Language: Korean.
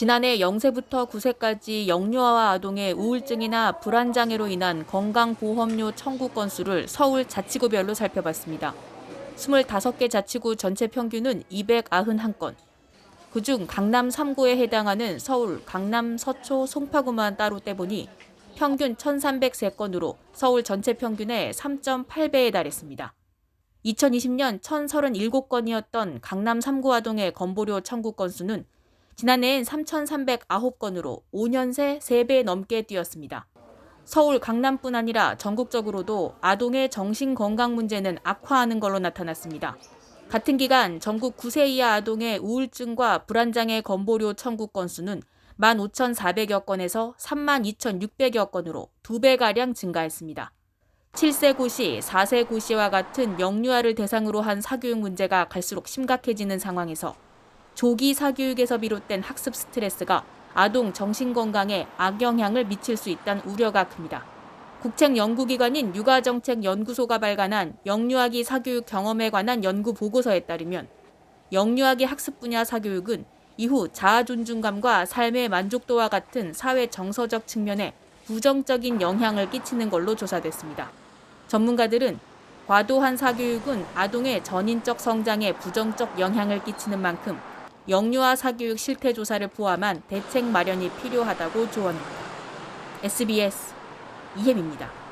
지난해 0세부터 9세까지 영유아와 아동의 우울증이나 불안장애로 인한 건강보험료 청구 건수를 서울 자치구별로 살펴봤습니다. 25개 자치구 전체 평균은 291건. 그중 강남 3구에 해당하는 서울, 강남, 서초, 송파구만 따로 떼보니 평균 1,303건으로 서울 전체 평균의 3.8배에 달했습니다. 2020년 1,037건이었던 강남 3구 아동의 건보료 청구 건수는 지난해엔 3,309건으로 5년 새 3배 넘게 뛰었습니다. 서울 강남뿐 아니라 전국적으로도 아동의 정신 건강 문제는 악화하는 걸로 나타났습니다. 같은 기간 전국 9세 이하 아동의 우울증과 불안장애 건보료 청구 건수는 15,400여 건에서 32,600여 건으로 2배가량 증가했습니다. 7세 고시, 4세 고시와 같은 영유아를 대상으로 한 사교육 문제가 갈수록 심각해지는 상황에서 조기 사교육에서 비롯된 학습 스트레스가 아동 정신 건강에 악영향을 미칠 수 있다는 우려가 큽니다. 국책연구기관인 육아정책연구소가 발간한 영유아기 사교육 경험에 관한 연구 보고서에 따르면 영유아기 학습 분야 사교육은 이후 자아 존중감과 삶의 만족도와 같은 사회 정서적 측면에 부정적인 영향을 끼치는 걸로 조사됐습니다. 전문가들은 과도한 사교육은 아동의 전인적 성장에 부정적 영향을 끼치는 만큼 영유아 사교육 실태 조사를 포함한 대책 마련이 필요하다고 조언합니다. SBS 이혜미입니다.